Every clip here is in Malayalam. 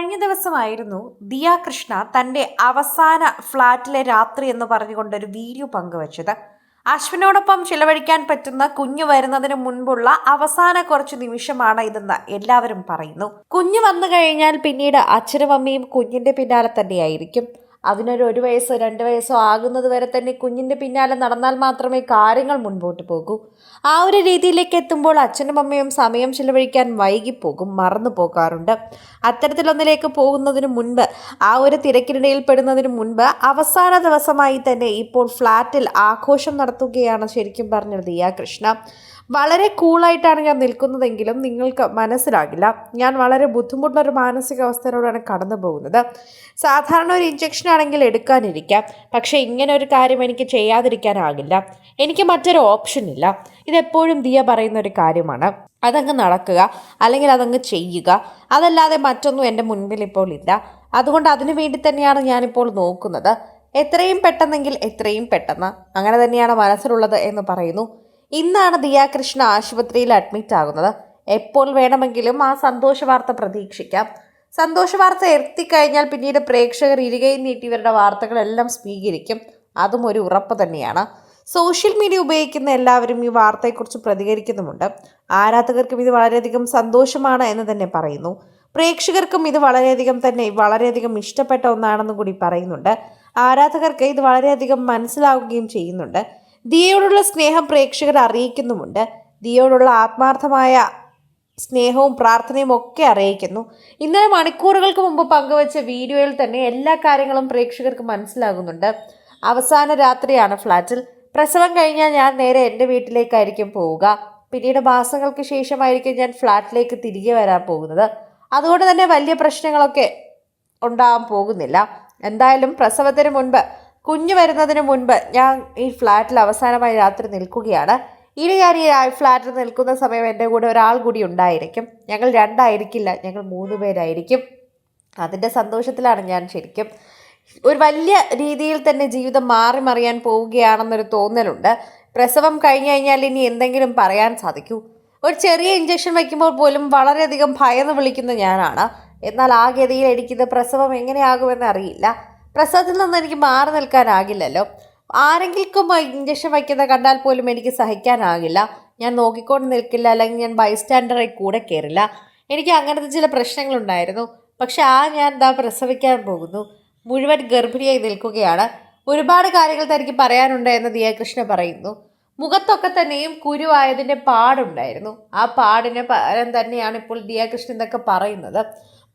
കഴിഞ്ഞ ദിവസമായിരുന്നു ദിയ കൃഷ്ണ തന്റെ അവസാന ഫ്ലാറ്റിലെ രാത്രി എന്ന് പറഞ്ഞുകൊണ്ടൊരു വീഡിയോ പങ്കുവച്ചത്. അശ്വിനോടൊപ്പം ചിലവഴിക്കാൻ പറ്റുന്ന കുഞ്ഞു വരുന്നതിന് മുൻപുള്ള അവസാന കുറച്ച് നിമിഷമാണ് ഇതെന്ന് എല്ലാവരും പറയുന്നു. കുഞ്ഞു വന്നു കഴിഞ്ഞാൽ പിന്നീട് അച്ഛനും അമ്മയും കുഞ്ഞിന്റെ പിന്നാലെ തന്നെയായിരിക്കും. അതിനൊരു ഒരു വയസ്സോ രണ്ട് വയസ്സോ ആകുന്നത് വരെ തന്നെ കുഞ്ഞിന്റെ പിന്നാലെ നടന്നാൽ മാത്രമേ കാര്യങ്ങൾ മുൻപോട്ട് പോകൂ. ആ ഒരു രീതിയിലേക്ക് എത്തുമ്പോൾ അച്ഛനും അമ്മയും സമയം ചിലവഴിക്കാൻ വൈകിപ്പോകും മറന്നു പോകാറുണ്ട്. അത്തരത്തിലൊന്നിലേക്ക് പോകുന്നതിന് മുൻപ് ആ ഒരു തിരക്കിനിടയിൽ പെടുന്നതിന് മുൻപ് അവസാന ദിവസമായി തന്നെ ഇപ്പോൾ ഫ്ലാറ്റിൽ ആഘോഷം നടത്തുകയാണ് ശരിക്കും പറഞ്ഞത് ദിയ കൃഷ്ണ. വളരെ കൂളായിട്ടാണ് ഞാൻ നിൽക്കുന്നതെങ്കിലും നിങ്ങൾക്ക് മനസ്സിലാകില്ല. ഞാൻ വളരെ ബുദ്ധിമുട്ടുള്ള ഒരു മാനസികാവസ്ഥയിലൂടെയാണ് കടന്നു പോകുന്നത് സാധാരണ ഒരു ഇഞ്ചക്ഷൻ ആണെങ്കിൽ എടുക്കാനിരിക്കാം. പക്ഷേ ഇങ്ങനെ ഒരു കാര്യം എനിക്ക് ചെയ്യാതിരിക്കാനാകില്ല. എനിക്ക് മറ്റൊരു ഓപ്ഷൻ ഇല്ല. ഇതെപ്പോഴും ദിയ പറയുന്ന ഒരു കാര്യമാണ്. അതങ്ങ് നടക്കുക അല്ലെങ്കിൽ അതങ്ങ് ചെയ്യുക. അതല്ലാതെ മറ്റൊന്നും എന്റെ മുൻപിൽ ഇപ്പോൾ ഇല്ല. അതുകൊണ്ട് അതിനു വേണ്ടി തന്നെയാണ് ഞാനിപ്പോൾ നോക്കുന്നത്. എത്രയും പെട്ടെന്നെങ്കിൽ എത്രയും പെട്ടെന്ന്. അങ്ങനെ തന്നെയാണ് മനസ്സിലുള്ളത് എന്ന് പറയുന്നു. ഇന്നാണ് ദിയാകൃഷ്ണ ആശുപത്രിയിൽ അഡ്മിറ്റ് ആകുന്നത്. എപ്പോൾ വേണമെങ്കിലും ആ സന്തോഷ വാർത്ത പ്രതീക്ഷിക്കാം. സന്തോഷ വാർത്ത എത്തിക്കഴിഞ്ഞാൽ പിന്നീട് പ്രേക്ഷകർ ഇരുകയും നീട്ടി ഇവരുടെ വാർത്തകളെല്ലാം സ്വീകരിക്കും. അതും ഒരു ഉറപ്പ് തന്നെയാണ്. സോഷ്യൽ മീഡിയ ഉപയോഗിക്കുന്ന എല്ലാവരും ഈ വാർത്തയെക്കുറിച്ച് പ്രതികരിക്കുന്നുമുണ്ട്. ആരാധകർക്കും ഇത് വളരെയധികം സന്തോഷമാണ് എന്ന് തന്നെ പറയുന്നു. പ്രേക്ഷകർക്കും ഇത് വളരെയധികം തന്നെ വളരെയധികം ഇഷ്ടപ്പെട്ട ഒന്നാണെന്നും കൂടി പറയുന്നുണ്ട്. ആരാധകർക്ക് ഇത് വളരെയധികം മനസ്സിലാവുകയും ചെയ്യുന്നുണ്ട്. ദിയയോടുള്ള സ്നേഹം പ്രേക്ഷകർ അറിയിക്കുന്നുമുണ്ട്. ദിയയോടുള്ള ആത്മാർത്ഥമായ സ്നേഹവും പ്രാർത്ഥനയും ഒക്കെ അറിയിക്കുന്നു. ഇന്നലെ മണിക്കൂറുകൾക്ക് മുമ്പ് പങ്കുവച്ച വീഡിയോയിൽ തന്നെ എല്ലാ കാര്യങ്ങളും പ്രേക്ഷകർക്ക് മനസ്സിലാകുന്നുണ്ട്. അവസാന രാത്രിയാണ് ഫ്ലാറ്റിൽ. പ്രസവം കഴിഞ്ഞാൽ ഞാൻ നേരെ എന്റെ വീട്ടിലേക്കായിരിക്കും പോവുക. പിന്നീട് മാസങ്ങൾക്ക് ശേഷമായിരിക്കും ഞാൻ ഫ്ലാറ്റിലേക്ക് തിരികെ വരാൻ പോകുന്നത്. അതുകൊണ്ട് തന്നെ വലിയ പ്രശ്നങ്ങളൊക്കെ ഉണ്ടാകാൻ പോകുന്നില്ല. എന്തായാലും പ്രസവത്തിന് മുൻപ് കുഞ്ഞു വരുന്നതിന് മുൻപ് ഞാൻ ഈ ഫ്ലാറ്റിൽ അവസാനമായി രാത്രി നിൽക്കുകയാണ്. ഇനി ഞാൻ ഈ ഫ്ലാറ്റിൽ നിൽക്കുന്ന സമയം എന്റെ കൂടെ ഒരാൾ കൂടി ഉണ്ടായിരിക്കും. ഞങ്ങൾ രണ്ടായിരിക്കില്ല ഞങ്ങൾ മൂന്ന് പേരായിരിക്കും. അതിന്റെ സന്തോഷത്തിലാണ് ഞാൻ ശരിക്കും. ഒരു വലിയ രീതിയിൽ തന്നെ ജീവിതം മാറി മറിയാൻ പോവുകയാണെന്നൊരു തോന്നലുണ്ട്. പ്രസവം കഴിഞ്ഞു കഴിഞ്ഞാൽ ഇനി എന്തെങ്കിലും പറയാൻ സാധിക്കൂ. ഒരു ചെറിയ ഇഞ്ചക്ഷൻ വയ്ക്കുമ്പോൾ പോലും വളരെയധികം ഭയന്ന് വിളിക്കുന്ന ഞാനാണ്. എന്നാൽ ആ ഗതിയിൽ എനിക്കിത് പ്രസവം എങ്ങനെയാകുമെന്ന് അറിയില്ല. പ്രസവത്തിൽ നിന്ന് എനിക്ക് മാറി നിൽക്കാനാകില്ലല്ലോ. ആരെങ്കിലും ഇഞ്ചക്ഷൻ വയ്ക്കുന്നത് കണ്ടാൽ പോലും എനിക്ക് സഹിക്കാനാകില്ല. ഞാൻ നോക്കിക്കൊണ്ട് നിൽക്കില്ല അല്ലെങ്കിൽ ഞാൻ ബൈസ്റ്റാൻഡറായി കൂടെ കയറില്ല എനിക്ക് അങ്ങനത്തെ ചില പ്രശ്നങ്ങളുണ്ടായിരുന്നു. പക്ഷെ ആ ഞാൻ എന്താ പ്രസവിക്കാൻ പോകുന്നു. മുഴുവൻ ഗർഭിണിയായി നിൽക്കുകയാണ്. ഒരുപാട് കാര്യങ്ങൾ തനിക്ക് പറയാനുണ്ട് എന്ന് ദിയാകൃഷ്ണ പറയുന്നു. മുഖത്തൊക്കെ തന്നെയും കുരുവായതിന്റെ പാടുണ്ടായിരുന്നു. ആ പാടിന് പകരം തന്നെയാണ് ഇപ്പോൾ ദിയാകൃഷ്ണൻ എന്നൊക്കെ പറയുന്നത്.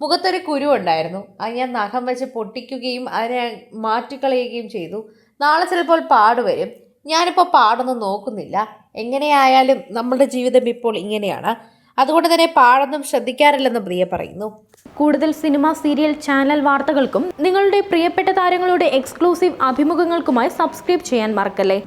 മുഖത്തൊരു കുരു ഉണ്ടായിരുന്നു അത് ഞാൻ നഖം വെച്ച് പൊട്ടിക്കുകയും അതിനെ മാറ്റിക്കളയുകയും ചെയ്തു. നാളെ ചിലപ്പോൾ പാടുവരും ഞാനിപ്പോൾ പാടൊന്നും നോക്കുന്നില്ല. എങ്ങനെയായാലും നമ്മളുടെ ജീവിതം ഇപ്പോൾ ഇങ്ങനെയാണ്. അതുകൊണ്ട് തന്നെ പാടൊന്നും ശ്രദ്ധിക്കാറില്ലെന്ന് പ്രിയ പറയുന്നു. കൂടുതൽ സിനിമ സീരിയൽ ചാനൽ വാർത്തകൾക്കും നിങ്ങളുടെ പ്രിയപ്പെട്ട താരങ്ങളുടെ എക്സ്ക്ലൂസീവ് അഭിമുഖങ്ങൾക്കുമായി സബ്സ്ക്രൈബ് ചെയ്യാൻ മറക്കല്ലേ?